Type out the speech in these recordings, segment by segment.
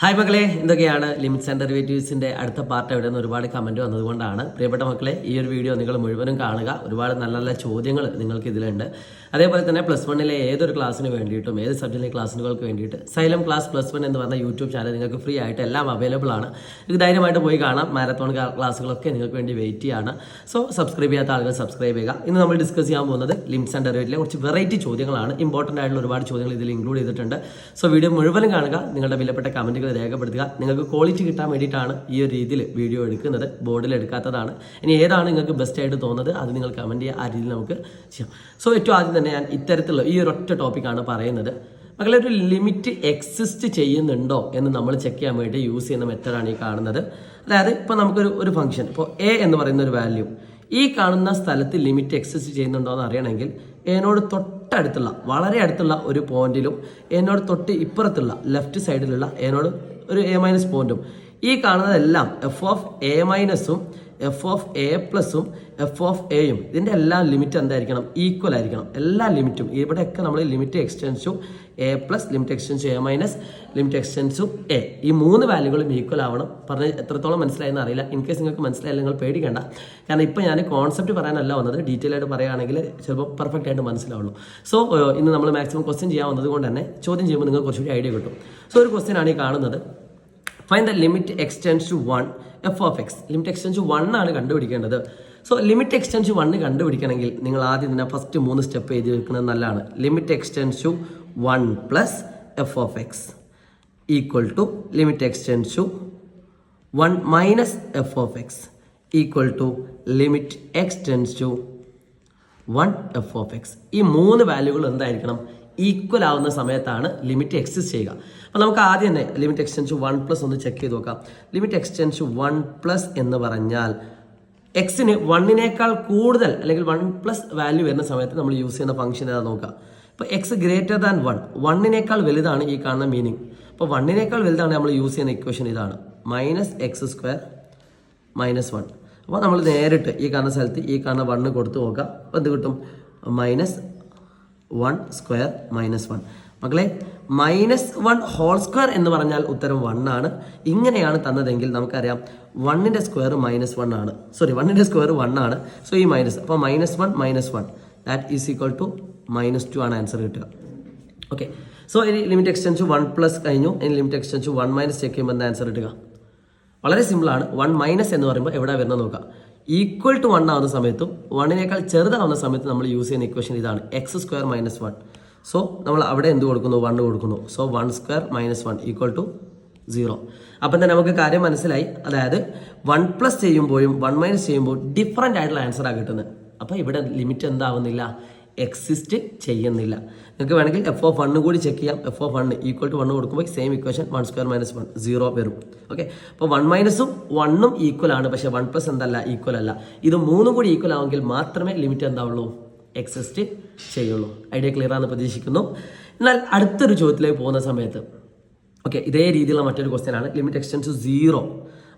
Hi മക്കളെ എന്തൊക്കെയാണ് limits and ഡെറിവേറ്റീവ്സിന്റെ അടുത്ത പാർട്ട് എവിടെ നിന്ന് ഒരുപാട് കമന്റ് വന്നതുകൊണ്ടാണ്. പ്രിയപ്പെട്ട മക്കളെ ഈ ഒരു വീഡിയോ നിങ്ങൾ മുഴുവനും കാണുക. ഒരുപാട് നല്ല നല്ല ചോദ്യങ്ങൾ നിങ്ങൾക്ക് ഇതിലുണ്ട് അതേപോലെ തന്നെ പ്ലസ് വണ്ണിലെ ഏതൊരു ക്ലാസ്സിന് വേണ്ടിയിട്ടും ഏത് സബ്ജക്റ്റിലെ ക്ലാസ്സുകൾക്ക് വേണ്ടിയിട്ട് സൈലം ക്ലാസ് പ്ലസ് വൺ എന്ന് പറഞ്ഞ യൂട്യൂബ് ചാനൽ നിങ്ങൾക്ക് ഫ്രീ ആയിട്ട് എല്ലാം അവൈലബിൾ ആണ്. ഇത് ധൈര്യമായിട്ട് പോയി കാണാം. മാരത്തോൺ ക്ലാസ്സുകളൊക്കെ നിങ്ങൾക്ക് വേണ്ടി വെയിറ്റ് ചെയ്യാണ്. സോ സബ്സ്ക്രൈബ് ചെയ്യാത്ത ആളുകൾ സബ്സ്ക്രൈബ് ചെയ്യുക. ഇന്ന് നമ്മൾ ഡിസ്കസ് ചെയ്യാൻ പോകുന്നത് ലിംസ് ആൻഡ് ഡെറിവേറ്റിലെ കുറച്ച് വെറൈറ്റി ചോദ്യങ്ങളാണ്. ഇമ്പോർട്ടന്റ് ആയിട്ടുള്ള ഒരുപാട് ചോദ്യങ്ങൾ ഇതിൽ ഇൻക്ലൂഡ് ചെയ്തിട്ടുണ്ട്. സോ വീഡിയോ മുഴുവനും കാണുക. നിങ്ങളുടെ വിലപ്പെട്ട കമന്റുകൾ രേഖപ്പെടുത്തുക. നിങ്ങൾക്ക് ക്വാളിറ്റി കിട്ടാൻ വേണ്ടിയിട്ടാണ് ഈ ഒരു രീതിയിൽ വീഡിയോ എടുക്കുന്നത്. ബോർഡിൽ എടുക്കാത്തതാണ്. ഇനി ഏതാണ് നിങ്ങൾക്ക് ബെസ്റ്റ് ആയിട്ട് തോന്നുന്നത്? അത് നിങ്ങൾ കമന്റ് ചെയ്യുക. ആ രീതിയിൽ നമുക്ക് ചെയ്യാം. സോ ഏറ്റവും ആദ്യം തന്നെ ഞാൻ ഇത്തരത്തിലുള്ള ഈ ഒരു ഒറ്റ ടോപ്പിക്കാണ് പറയുന്നത്. മകളെ ഒരു ലിമിറ്റ് എക്സിസ്റ്റ് ചെയ്യുന്നുണ്ടോ എന്ന് നമ്മൾ ചെക്ക് ചെയ്യാൻ വേണ്ടി യൂസ് ചെയ്യുന്ന മെത്തഡാണ് ഈ കാണുന്നത്. അതായത് ഇപ്പോൾ നമുക്കൊരു ഒരു ഫംഗ്ഷൻ ഇപ്പോൾ എ എന്ന് പറയുന്ന ഒരു വാല്യൂ ഈ കാണുന്ന സ്ഥലത്ത് ലിമിറ്റ് എക്സിസ്റ്റ് ചെയ്യുന്നുണ്ടോ എന്ന് അറിയണമെങ്കിൽ എന്നോട് തൊട്ടടുത്തുള്ള വളരെ അടുത്തുള്ള ഒരു പോയിന്റിലും എന്നോട് തൊട്ട് ഇപ്പുറത്തുള്ള ലെഫ്റ്റ് സൈഡിലുള്ള എന്നോട് ഒരു എ മൈനസ് പോയിന്റും ഈ കാണുന്നതെല്ലാം എഫ് ഓഫ് എ മൈനസും എഫ് ഓഫ് എ പ്ലസും എഫ് ഓഫ് എയും ഇതിന്റെ എല്ലാ ലിമിറ്റ് എന്തായിരിക്കണം? ഈക്വൽ ആയിരിക്കണം. എല്ലാ ലിമിറ്റും ഇവിടെയൊക്കെ നമ്മൾ limit എക്സ്റ്റൻസും A plus limit x tends A minus limit എക്സ്റ്റൻസും A ഈ മൂന്ന് വാല്യൂകളും ഈക്വൽ ആവണം. പറഞ്ഞ് എത്രത്തോളം മനസ്സിലായെന്ന് അറിയില്ല. ഇൻ കേസ് നിങ്ങൾക്ക് മനസ്സിലായില്ല നിങ്ങൾ പേടിക്കേണ്ട. കാരണം ഇപ്പോൾ ഞാൻ കോൺസെപ്റ്റ് പറയാനല്ല വന്നത്. ഡീറ്റെയിൽ ആയിട്ട് പറയുകയാണെങ്കിൽ ചിലപ്പോൾ പെർഫെക്റ്റ് ആയിട്ട് മനസ്സിലാവുള്ളൂ. സോ ഇന്ന് നമ്മൾ മാക്സിമം ക്വസ്റ്റ്യൻ ചെയ്യാവുന്നത് കൊണ്ട് തന്നെ ചോദ്യം ചെയ്യുമ്പോൾ നിങ്ങൾക്ക് കുറച്ചുകൂടി ഐഡിയ കിട്ടും. സോ ഒരു ക്വസ്റ്റ്യൻ ആണ് ഈ കാണുന്നത്. Find the limit x tends to one f of x limit x tends one ആണ് കണ്ടുപിടിക്കേണ്ടത്. So limit x tends one കണ്ടുപിടിക്കണമെങ്കിൽ നിങ്ങൾ ആദ്യം തന്നെ ഫസ്റ്റ് മൂന്ന് സ്റ്റെപ്പ് എഴുതി വെക്കുന്നത് നല്ലതാണ്. Limit x tends to one plus F of X equal to limit x tends to one minus F of X equal to limit x tends to one F of X ഈ മൂന്ന് വാല്യൂകൾ എന്തായിരിക്കണം? Equal ആവുന്ന സമയത്താണ് limit exist ചെയ്യുക. അപ്പോൾ നമുക്ക് ആദ്യം തന്നെ limit x tends one plus ഒന്ന് ചെക്ക് ചെയ്ത് നോക്കാം. ലിമിറ്റ് എക്സ്റ്റൻസ് വൺ പ്ലസ് എന്ന് പറഞ്ഞാൽ എക്സിന് വണ്ണിനേക്കാൾ കൂടുതൽ അല്ലെങ്കിൽ വൺ പ്ലസ് വാല്യൂ വരുന്ന സമയത്ത് നമ്മൾ യൂസ് ചെയ്യുന്ന ഫംഗ്ഷൻ ഏതാ നോക്കാം. ഇപ്പോൾ എക്സ് ഗ്രേറ്റർ ദാൻ വൺ വണ്ണിനേക്കാൾ വലുതാണ് ഈ കാണുന്ന മീനിങ് അപ്പോൾ വണ്ണിനേക്കാൾ വലുതാണ് നമ്മൾ യൂസ് ചെയ്യുന്ന ഇക്വേഷൻ ഇതാണ്. Minus X square minus one അപ്പോൾ നമ്മൾ നേരിട്ട് ഈ കാണുന്ന സ്ഥലത്ത് ഈ കാണുന്ന വണ്ണ് കൊടുത്തു നോക്കാം. അപ്പോൾ എന്ത് കിട്ടും? Minus one square minus one മക്കളെ മൈനസ് വൺ ഹോൾ സ്ക്വയർ എന്ന് പറഞ്ഞാൽ ഉത്തരം വൺ ആണ്. ഇങ്ങനെയാണ് തന്നതെങ്കിൽ നമുക്കറിയാം വണ്ണിന്റെ സ്ക്വയർ മൈനസ് വൺ ആണ്. സോറി വണ്ണിന്റെ സ്ക്വയർ വൺ ആണ്. സോ ഈ മൈനസ് അപ്പോൾ minus one minus one that is equal to minus two ആണ് ആൻസർ കിട്ടുക. ഓക്കെ സോ ഇനി limit x tends one plus കഴിഞ്ഞു. ഇനി limit x tends one minus check ചെയ്യുമ്പോൾ എന്താ ആൻസർ കിട്ടുക? വളരെ സിമ്പിളാണ് വൺ മൈനസ് എന്ന് പറയുമ്പോൾ എവിടെ വരുന്നത് നോക്കാം. ഈക്വൽ ടു വൺ ആവുന്ന സമയത്തും വണ്ണിനേക്കാൾ ചെറുതാവുന്ന സമയത്ത് നമ്മൾ യൂസ് ചെയ്യുന്ന ഇക്വേഷൻ ഇതാണ്. X square minus one so നമ്മൾ അവിടെ എന്ത് കൊടുക്കുന്നു? വൺ കൊടുക്കുന്നു. So one square minus one equal to zero അപ്പം തന്നെ നമുക്ക് കാര്യം മനസ്സിലായി. അതായത് വൺ പ്ലസ് ചെയ്യുമ്പോഴും വൺ മൈനസ് ചെയ്യുമ്പോൾ ഡിഫറെന്റ് ആയിട്ടുള്ള ആൻസറാണ് കിട്ടുന്നത് അപ്പോൾ ഇവിടെ ലിമിറ്റ് എന്താവുന്നില്ല? എക്സിസ്റ്റ് ചെയ്യുന്നില്ല. നിങ്ങൾക്ക് വേണമെങ്കിൽ എഫ് ഓഫ് വണ്ണ് കൂടി ചെക്ക് ചെയ്യാം. F of one equal to one കൊടുക്കുമ്പോൾ same equation one square minus one zero വരും. ഓക്കെ അപ്പോൾ വൺ മൈനസും വണ്ണും ഈക്വൽ ആണ്. പക്ഷേ വൺ പ്ലസ് എന്തല്ല? ഈക്വൽ അല്ല. ഇത് മൂന്നും കൂടി ഈക്വൽ ആവുമെങ്കിൽ മാത്രമേ ലിമിറ്റ് എന്താവുള്ളൂ. എക്സിസ്റ്റ് ചെയ്യുള്ളൂ. ഐഡിയ ക്ലിയർ ആണെന്ന് പ്രതീക്ഷിക്കുന്നു. എന്നാൽ അടുത്തൊരു ചോദ്യത്തിലേക്ക് പോകുന്ന സമയത്ത് ഓക്കെ ഇതേ രീതിയിലുള്ള മറ്റൊരു ക്വസ്റ്റ്യൻ ആണ്. ലിമിറ്റ് എക്സ്റ്റെൻസ് സീറോ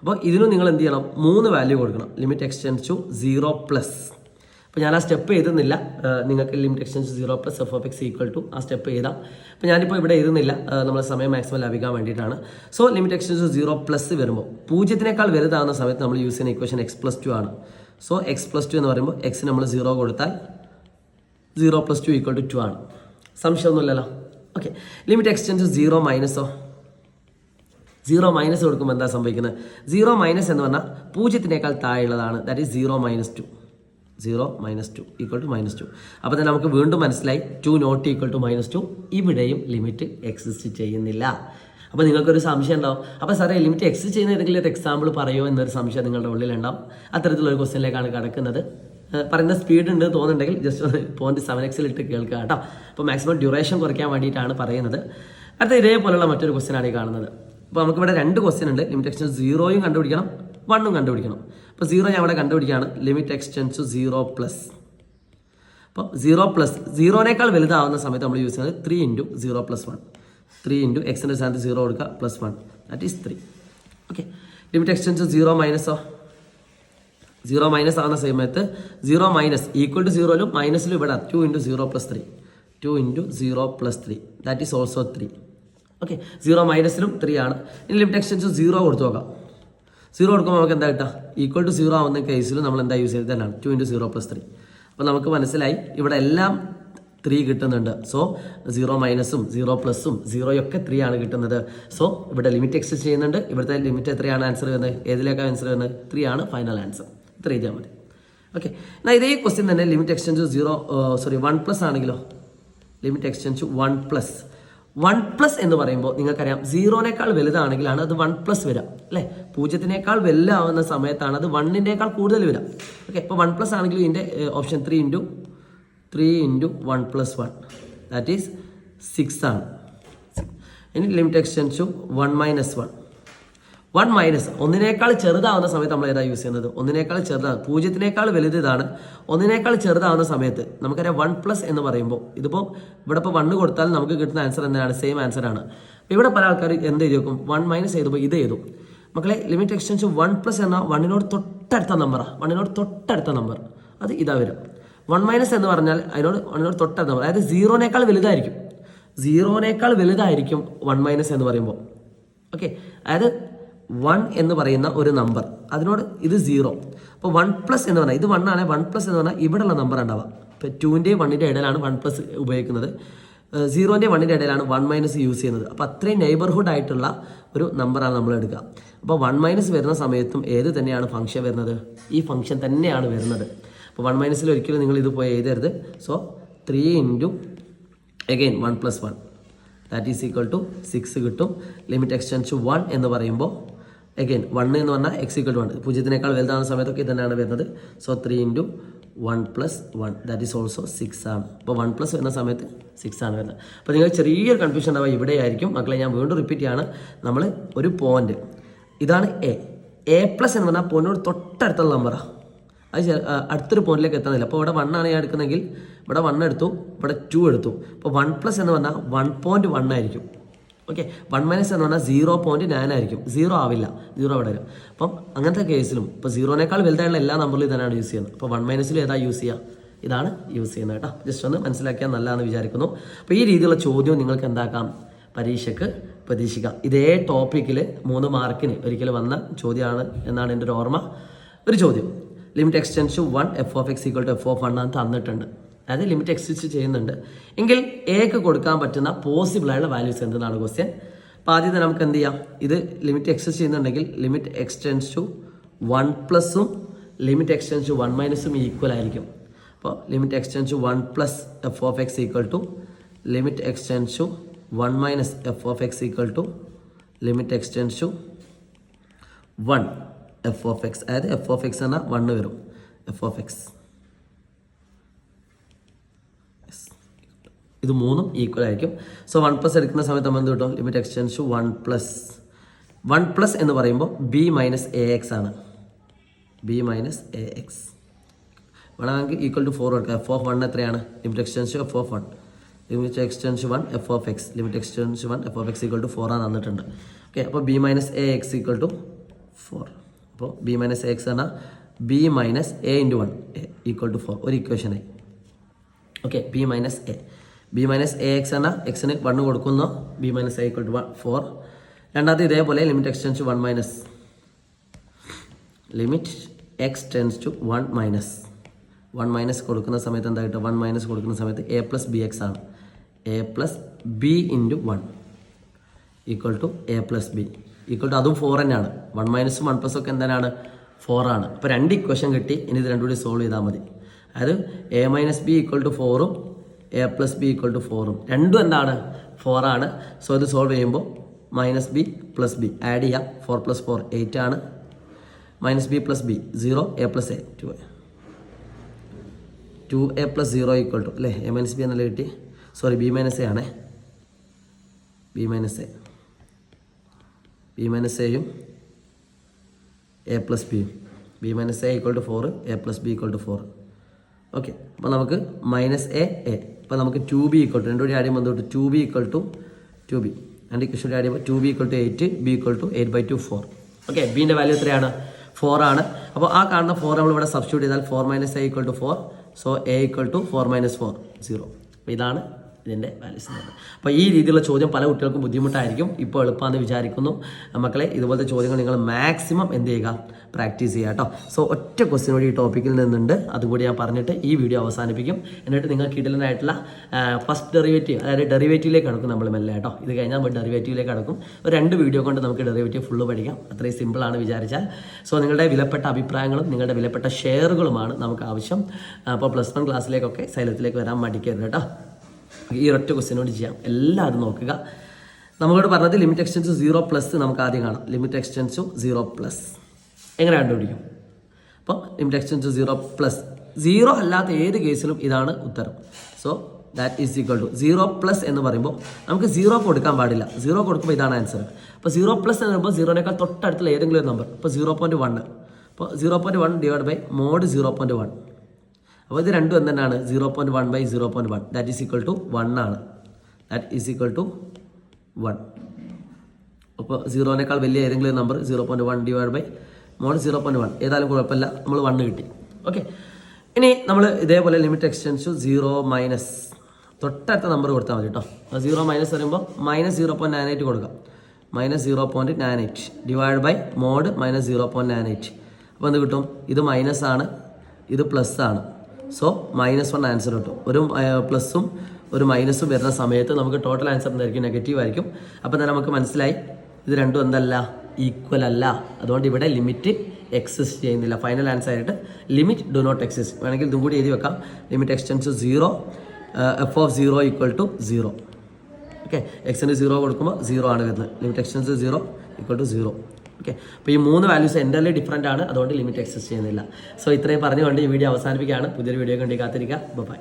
അപ്പോൾ ഇതിനും നിങ്ങൾ എന്ത് ചെയ്യണം? മൂന്ന് വാല്യൂ കൊടുക്കണം. Limit x tends to zero plus അപ്പോൾ ഞാൻ ആ സ്റ്റെപ്പ് എഴുതുന്നില്ല. നിങ്ങൾക്ക് limit x tends zero plus F of X equal to ആ സ്റ്റെപ്പ് എഴുതാം. അപ്പോൾ ഞാനിപ്പോൾ ഇവിടെ എഴുതുന്നില്ല. നമ്മളെ സമയം മാക്സിമം ലഭിക്കാൻ വേണ്ടിയിട്ടാണ്. So limit x tends zero plus വരുമ്പോൾ പൂജ്യത്തിനേക്കാൾ വലുതാകുന്ന സമയത്ത് നമ്മൾ യൂസ് ചെയ്യുന്ന ഇക്വേഷൻ എക്സ് പ്ലസ് ടു ആണ്. സോ എക്സ് പ്ലസ് ടു എന്ന് പറയുമ്പോൾ എക്സ് നമ്മൾ സീറോ കൊടുത്താൽ zero plus two equal to two ആണ്. സംശയമൊന്നുമില്ലല്ലോ. Okay limit x tends zero മൈനസോ zero minus കൊടുക്കുമ്പോൾ എന്താ സംഭവിക്കുന്നത്? സീറോ മൈനസ് എന്ന് പറഞ്ഞാൽ പൂജ്യത്തിനേക്കാൾ താഴെയുള്ളതാണ്. That is zero minus two zero minus two equal to minus two അപ്പോൾ തന്നെ നമുക്ക് വീണ്ടും മനസ്സിലായി. Two not equal to minus two ഇവിടെയും ലിമിറ്റ് എക്സിസ്റ്റ് ചെയ്യുന്നില്ല. അപ്പോൾ നിങ്ങൾക്കൊരു സംശയം ഉണ്ടാവും. അപ്പോൾ സാറേ ലിമിറ്റ് എക്സിസ്റ്റ് ചെയ്യുന്ന ഏതെങ്കിലും ഒരു എക്സാമ്പിൾ പറയുമോ എന്നൊരു സംശയം നിങ്ങളുടെ ഉള്ളിലുണ്ടാവും. അത്തരത്തിലുള്ള ഒരു ക്വസ്റ്റ്യനിലേക്കാണ് കിടക്കുന്നത്. പറയുന്ന സ്പീഡ് ഉണ്ട് തോന്നുന്നുണ്ടെങ്കിൽ ജസ്റ്റ് ഒന്ന് പോയിന്റ് സെവൻ എക്സിൽ ഇട്ട് കേൾക്കുക കേട്ടോ. അപ്പോൾ മാക്സിമം ഡ്യൂറേഷൻ കുറയ്ക്കാൻ വേണ്ടിയിട്ടാണ് പറയുന്നത്. അടുത്ത ഇതേപോലുള്ള മറ്റൊരു ക്വസ്റ്റൻ ആണ് ഈ കാണുന്നത്. അപ്പോൾ നമുക്കിവിടെ രണ്ട് ക്വസ്റ്റ്യൻ ഉണ്ട്. ലിമിറ്റ് എക്സ്റ്റൻസ് സീറോയും കണ്ടുപിടിക്കണം വണ്ണും കണ്ടുപിടിക്കണം. അപ്പോൾ സീറോ ഞാൻ ഇവിടെ കണ്ടുപിടിക്കുകയാണ്. Limit x tends zero plus അപ്പോൾ സീറോ പ്ലസ് സീറോനേക്കാൾ വലുതാവുന്ന സമയത്ത് നമ്മൾ യൂസ് ചെയ്യുന്നത് three into zero plus one three into എക്സിന്റെ സ്ഥാനത്ത് സീറോ കൊടുക്കുക plus one that is three okay limit x tends zero മൈനസോ zero minus ആവുന്ന സമയത്ത് സീറോ മൈനസ് ഈക്വൽ ടു സീറോയിലും മൈനസിലും ഇവിടെ. Two into zero plus three two into zero plus three that is also three okay zero മൈനസിലും three ആണ്. ഇനി limit extension zero കൊടുത്തു നോക്കാം. Zero കൊടുക്കുമ്പോൾ നമുക്ക് എന്താ കിട്ടുക? ഈക്വൽ ടു സീറോ ആവുന്ന കേസിൽ നമ്മൾ എന്താ യൂസ് ചെയ്തത് തന്നെയാണ്. Two into zero plus three അപ്പോൾ നമുക്ക് മനസ്സിലായി ഇവിടെ എല്ലാം ത്രീ കിട്ടുന്നുണ്ട്. സോ സീറോ മൈനസും സീറോ പ്ലസും സീറോയൊക്കെ ത്രീ ആണ് കിട്ടുന്നത്. സോ ഇവിടെ ലിമിറ്റ് എക്സ്റ്റെൻഡ് ചെയ്യുന്നുണ്ട്. ഇവിടുത്തെ ലിമിറ്റ് എത്രയാണ്? ആൻസർ വരുന്നത്? ഏതിലേക്കാണ് ആൻസർ വരുന്നത്? ത്രീ ആണ് ഫൈനൽ ആൻസർ ഇത്ര എഴുതിയാൽ മതി. ഓക്കെ എന്നാൽ ഇതേ ക്വസ്റ്റ്യൻ തന്നെ limit x tends zero sorry one plus ആണെങ്കിലോ? Limit x tends one plus one plus എന്ന് പറയുമ്പോൾ നിങ്ങൾക്കറിയാം സീറോനേക്കാൾ വലുതാണെങ്കിലാണ് അത് വൺ പ്ലസ് വരിക. അല്ലേ? പൂജ്യത്തിനേക്കാൾ വലുതാവുന്ന സമയത്താണ് അത് വണ്ണിന്റെക്കാൾ കൂടുതൽ വരിക. ഓക്കെ ഇപ്പോൾ വൺ പ്ലസ് ആണെങ്കിൽ ഇതിന്റെ option three into three into one plus one that is six ആണ്. ഇനി limit x tends to one minus one one minus ഒന്നിനേക്കാൾ ചെറുതാവുന്ന സമയത്ത് നമ്മൾ ഏതാ യൂസ് ചെയ്യുന്നത്? ഒന്നിനേക്കാൾ ചെറുതാണ് പൂജ്യത്തിനേക്കാൾ വലുത് ഇതാണ് ഒന്നിനേക്കാൾ ചെറുതാവുന്ന സമയത്ത് നമുക്കറിയാം വൺ പ്ലസ് എന്ന് പറയുമ്പോൾ ഇതിപ്പോൾ ഇവിടെ ഇപ്പോൾ വണ്ണ് കൊടുത്താൽ നമുക്ക് കിട്ടുന്ന ആൻസർ എന്താണ്? സെയിം ആൻസർ ആണ്. ഇവിടെ പല ആൾക്കാർ എന്ത് ചെയ്തു നോക്കും വൺ മൈനസ് ചെയ്തപ്പോൾ ഇത് ചെയ്തു മക്കളെ ലിമിറ്റ് എക്സ്റ്റൻഷൻ വൺ പ്ലസ് എന്ന വണ്ണിനോട് തൊട്ടടുത്ത നമ്പറാണ് വണ്ണിനോട് തൊട്ടടുത്ത നമ്പർ അത് ഇതാ വരും. വൺ മൈനസ് എന്ന് പറഞ്ഞാൽ അതിനോട് വണ്ണിനോട് തൊട്ടടുത്ത നമ്പർ അതായത് സീറോനേക്കാൾ വലുതായിരിക്കും. സീറോനേക്കാൾ വലുതായിരിക്കും വൺ മൈനസ് എന്ന് പറയുമ്പോൾ. ഓക്കെ അതായത് വൺ എന്ന് പറയുന്ന ഒരു നമ്പർ അതിനോട് ഇത് സീറോ അപ്പോൾ വൺ പ്ലസ് എന്ന് പറഞ്ഞാൽ ഇത് വൺ ആണ് വൺ പ്ലസ് എന്ന് പറഞ്ഞാൽ ഇവിടെയുള്ള നമ്പർ ഉണ്ടാവുക. ഇപ്പോൾ ടുവിന്റെയും വണ്ണിന്റെ ഇടയിലാണ് വൺ പ്ലസ് ഉപയോഗിക്കുന്നത്. സീറോന്റെ വണ്ണിന്റെ ഇടയിലാണ് വൺ മൈനസ് യൂസ് ചെയ്യുന്നത്. അപ്പോൾ അത്രയും നെയ്ബർഹുഡ് ആയിട്ടുള്ള ഒരു നമ്പറാണ് നമ്മൾ എടുക്കുക. അപ്പോൾ വൺ മൈനസ് വരുന്ന സമയത്തും ഏത് തന്നെയാണ് ഫംഗ്ഷൻ വരുന്നത്? ഈ ഫംഗ്ഷൻ തന്നെയാണ് വരുന്നത്. അപ്പോൾ വൺ മൈനസിൽ ഒരിക്കലും നിങ്ങൾ ഇത് പോയി എഴുതരുത്. So three into again one plus one that is equal to six കിട്ടും. ലിമിറ്റ് എക്സ്റ്റൻസ് വൺ എന്ന് പറയുമ്പോൾ അഗെയിൻ വൺ എന്ന് പറഞ്ഞാൽ എക്സ് ഈക്വൽ വൺ പൂജ്യത്തിനേക്കാൾ വലുതാകുന്ന സമയത്തൊക്കെ തന്നെയാണ് വരുന്നത്. So three into one plus one that is also six ആണ്. അപ്പോൾ വൺ പ്ലസ് വരുന്ന സമയത്ത് സിക്സ് ആണ് വരുന്നത്. അപ്പോൾ നിങ്ങൾ ചെറിയൊരു കൺഫ്യൂഷൻ ഉണ്ടാവുക ഇവിടെ ആയിരിക്കും. മക്കളെ ഞാൻ വീണ്ടും റിപ്പീറ്റ് ചെയ്യാണ്. നമ്മൾ ഒരു പോയിന്റ് ഇതാണ് എ എ പ്ലസ് എന്ന് പറഞ്ഞാൽ പോയിന്റിനോട് തൊട്ടടുത്തുള്ള നമ്പറാണ് അത് അടുത്തൊരു പോയിന്റിലേക്ക് എത്തുന്നില്ല അപ്പോൾ ഇവിടെ ആണ് ഞാൻ എടുക്കുന്നതെങ്കിൽ ഇവിടെ വൺ എടുത്തു ഇവിടെ ടു എടുത്തു. അപ്പോൾ വൺ പ്ലസ് എന്ന് പറഞ്ഞാൽ വൺ പോയിന്റ് വൺ ആയിരിക്കും. ഓക്കെ വൺ മൈനസ് എന്ന് പറഞ്ഞാൽ സീറോ പോയിന്റ് നയൻ ആയിരിക്കും. സീറോ ആവില്ല. സീറോ അവിടെ വരും. അപ്പം അങ്ങനത്തെ കേസിലും ഇപ്പോൾ സീറോനേക്കാൾ വലുതായിട്ടുള്ള എല്ലാ നമ്പറിലും ഇതാണ് യൂസ് ചെയ്യുന്നത്. അപ്പോൾ വൺ മൈനസിലും ഏതാ യൂസ് ചെയ്യുക? ഇതാണ് യൂസ് ചെയ്യുന്നത് കേട്ടോ. ജസ്റ്റ് ഒന്ന് മനസ്സിലാക്കിയാൽ നല്ലതാണെന്ന് വിചാരിക്കുന്നു. അപ്പോൾ ഈ രീതിയിലുള്ള ചോദ്യം നിങ്ങൾക്ക് എന്താക്കാം? പരീക്ഷയ്ക്ക് പ്രതീക്ഷിക്കാം. ഇതേ ടോപ്പിക്കിൽ മൂന്ന് മാർക്കിന് ഒരിക്കൽ വന്ന ചോദ്യമാണ് എന്നാണ് എന്റെ ഒരു ഓർമ്മ. ഒരു ചോദ്യം. Limit extension one F of X equal to F of one ആണ് തന്നിട്ടുണ്ട്. അതായത് ലിമിറ്റ് എക്സിസ്റ്റ് ചെയ്യുന്നുണ്ട്. എങ്കിൽ എക്ക് കൊടുക്കാൻ പറ്റുന്ന പോസിബിൾ ആയുള്ള വാല്യൂസ് എന്താണ് ക്വസ്റ്റ്യൻ അപ്പോൾ ആദ്യം തന്നെ നമുക്ക് എന്ത് ചെയ്യാം? ഇത് ലിമിറ്റ് എക്സിസ്റ്റ് ചെയ്യുന്നുണ്ടെങ്കിൽ limit x tends to one പ്ലസും limit x tends to one മൈനസും equal ആയിരിക്കും. അപ്പോൾ limit x tends to one plus F of X equal to limit x tends to one minus F of X equal to limit x tends to one F of X അതായത് F of X എന്നാൽ one വരും. F of X ഇത് മൂന്നും equal ആയിരിക്കും. So one plus എടുക്കുന്ന സമയത്ത് നമ്മൾ എന്ത് കിട്ടും? Limit x tends to one plus one plus എന്ന് പറയുമ്പോൾ ബി മൈനസ് എ എക്സ് ആണ്. ബി മൈനസ് എ എക്സ് വേണമെങ്കിൽ ഈക്വൽ ടു ഫോർ എടുക്കുക എഫ് ഓഫ് വൺ എത്രയാണ്? Limit x tends F of one limit x tends one F of X limit x tends one F of X equal to four ആണ് തന്നിട്ടുണ്ട്. Okay അപ്പോൾ B minus A X equal to four അപ്പോൾ B minus A X എന്നാൽ B minus A into one A equal to four ഒരു ഇക്വേഷനായി okay B minus A B minus A X എന്ന എക്സിന് one കൊടുക്കുന്നു. B minus A equal to one four രണ്ടാമത് ഇതേപോലെ limit x tends one minus limit X tends to one minus one minus കൊടുക്കുന്ന സമയത്ത് എന്താ കിട്ടുക? വൺ മൈനസ് കൊടുക്കുന്ന സമയത്ത് എ പ്ലസ് ബി എക്സ് ആണ്. A plus B into one equal to A plus B equal to അതും four തന്നെയാണ്. One മൈനസും വൺ പ്ലസ് ഒക്കെ എന്താണ് ഫോർ ആണ്. അപ്പോൾ രണ്ട് ഇക്വേഷൻ കിട്ടി. ഇനി ഇത് രണ്ടും കൂടി സോൾവ് ചെയ്താൽ മതി. അതായത് A minus B equal to ഫോറും A plus B equal to ഫോറും രണ്ടും എന്താണ്? ഫോറാണ് സോ ഇത് സോൾവ് ചെയ്യുമ്പോൾ minus B plus B add ചെയ്യാം. ഫോർ പ്ലസ് ഫോർ എയ്റ്റ് ആണ്. Minus B plus B zero A plus A two A two A plus zero equal to അല്ലേ? A minus B എന്നല്ല കിട്ടി? സോറി ബി മൈനസ് എ ആണേ. B minus A B minus എയും A plus ബിയും B minus A equal to four A plus B equal to four okay അപ്പോൾ നമുക്ക് minus A A അപ്പോൾ നമുക്ക് ടു ബി ഈക്വൾ ടു രണ്ടു കൂടി add ചെയ്യുമ്പോൾ two B equal to two B രണ്ട് ഇക്വേഷൻ ആഡ് ചെയ്യുമ്പോൾ two B equal to eight B equal to eight by two four okay ബീന്റെ value എത്രയാണ്? ഫോർ ആണ്. അപ്പോൾ ആ കാണുന്ന ഫോർ നമ്മൾ ഇവിടെ സബ്സ്റ്റിറ്റ്യൂട്ട് ചെയ്താൽ four minus A equal to four so A equal to four minus four zero ഇതാണ് ഇതിന്റെ വാല്യൂസ് എന്ന് പറയുന്നത്. അപ്പോൾ ഈ രീതിയിലുള്ള ചോദ്യം പല കുട്ടികൾക്കും ബുദ്ധിമുട്ടായിരിക്കും. ഇപ്പോൾ എളുപ്പമാണെന്ന് വിചാരിക്കുന്നു. മക്കളെ ഇതുപോലത്തെ ചോദ്യങ്ങൾ നിങ്ങൾ മാക്സിമം എന്ത് ചെയ്യുക? പ്രാക്ടീസ് ചെയ്യുക കേട്ടോ. സോ ഒറ്റ ക്വസ്റ്റ്യൻ കൂടി ഈ ടോപ്പിക്കിൽ നിന്നുണ്ട്. അതുകൂടി ഞാൻ പറഞ്ഞിട്ട് ഈ വീഡിയോ അവസാനിപ്പിക്കും. എന്നിട്ട് നിങ്ങൾക്ക് കിടലനായിട്ടുള്ള ഫസ്റ്റ് ഡെറിവേറ്റീവ് അതായത് ഡെറിവേറ്റീവിലേക്ക് കടക്കും നമ്മൾ മെല്ലെ കേട്ടോ. ഇത് കഴിഞ്ഞാൽ നമ്മൾ ഡെറിവേറ്റീവിലേക്ക് കടക്കും. ഒരു രണ്ട് വീഡിയോ കൊണ്ട് നമുക്ക് ഡെറിവേറ്റീവ് ഫുള്ള് പഠിക്കാം. അത്രയും സിമ്പിളാണ് വിചാരിച്ചാൽ. സോ നിങ്ങളുടെ വിലപ്പെട്ട അഭിപ്രായങ്ങളും നിങ്ങളുടെ വിലപ്പെട്ട ഷെയറുകളുമാണ് നമുക്ക് ആവശ്യം. അപ്പോൾ പ്ലസ് വൺ ക്ലാസ്സിലേക്കൊക്കെ സൈലത്തിലേക്ക് വരാൻ മടിക്കരുത് കേട്ടോ. ഈ ഒരൊറ്റ ക്വസ്റ്റ്യനോട് ചെയ്യാം. എല്ലാവരും നോക്കുക. നമ്മളോട് പറഞ്ഞത് ലിമിറ്റ് എക്സ്റ്റൻസ് സീറോ പ്ലസ് നമുക്ക് ആദ്യം കാണാം. ലിമിറ്റ് എക്സ്റ്റൻസ് സീറോ പ്ലസ് എങ്ങനെ കണ്ടുപിടിക്കും? അപ്പോൾ limit x tends zero plus zero അല്ലാത്ത ഏത് കേസിലും ഇതാണ് ഉത്തരം. So that is equal to zero plus എന്ന് പറയുമ്പോൾ നമുക്ക് സീറോ കൊടുക്കാൻ പാടില്ല. സീറോ കൊടുക്കുമ്പോൾ ഇതാണ് ആൻസർ അപ്പോൾ സീറോ പ്ലസ് എന്ന് പറയുമ്പോൾ സീറോനേക്കാൾ തൊട്ടടുത്തുള്ള ഏതെങ്കിലും ഒരു നമ്പർ ഇപ്പോൾ സീറോ പോയിന്റ് വൺ അപ്പോൾ zero point one divide by mod zero point one അപ്പോൾ ഇത് രണ്ടും എന്താണ് zero point one by zero point one that is equal to one ആണ്. That is equal to one അപ്പോൾ സീറോനേക്കാൾ വലിയ ഏതെങ്കിലും number zero point one divide by mod zero point one ഏതായാലും കുഴപ്പമില്ല. നമ്മൾ വണ്ണ് കിട്ടി. ഓക്കെ ഇനി നമ്മൾ ഇതേപോലെ limit x tends zero minus തൊട്ടടുത്ത നമ്പർ കൊടുത്താൽ മതി കേട്ടോ അപ്പോൾ സീറോ മൈനസ് പറയുമ്പോൾ minus zero point nine eight കൊടുക്കാം. Minus zero point nine eight divide by mod minus zero point nine eight അപ്പോൾ എന്ത് കിട്ടും? ഇത് മൈനസ് ആണ്. ഇത് പ്ലസ് ആണ്. സോ മൈനസ് വൺ ആൻസർ കിട്ടും. ഒരു പ്ലസും ഒരു മൈനസും വരുന്ന സമയത്ത് നമുക്ക് ടോട്ടൽ ആൻസർ എന്തായിരിക്കും? നെഗറ്റീവ് ആയിരിക്കും. അപ്പോൾ തന്നെ നമുക്ക് മനസ്സിലായി ഇത് രണ്ടും എന്തല്ല? ഈക്വൽ അല്ല. അതുകൊണ്ട് ഇവിടെ ലിമിറ്റ് എക്സിസ്റ്റ് ചെയ്യുന്നില്ല. ഫൈനൽ ആൻസർ ആയിട്ട് ലിമിറ്റ് ഡു നോട്ട് എക്സിസ്റ്റ് വേണമെങ്കിൽ ഇതും കൂടി എഴുതി വെക്കാം. Limit x tends zero f of zero equal to zero okay എക്സിന് സീറോ കൊടുക്കുമ്പോൾ സീറോ ആണ് വരുന്നത്. Limit x tends zero equal to zero okay അപ്പോൾ ഈ മൂന്ന് വാല്യൂസ് എന്റെ ഡിഫറന്റ് ആണ്. അതുകൊണ്ട് ലിമിറ്റ് എക്സിസ്റ്റ് ചെയ്യുന്നില്ല. സോ ഇത്രയും പറഞ്ഞുകൊണ്ട് ഈ വീഡിയോ അവസാനിപ്പിക്കുകയാണ്. പുതിയൊരു വീഡിയോ കണ്ടി കാത്തിരിക്കുക ബൈ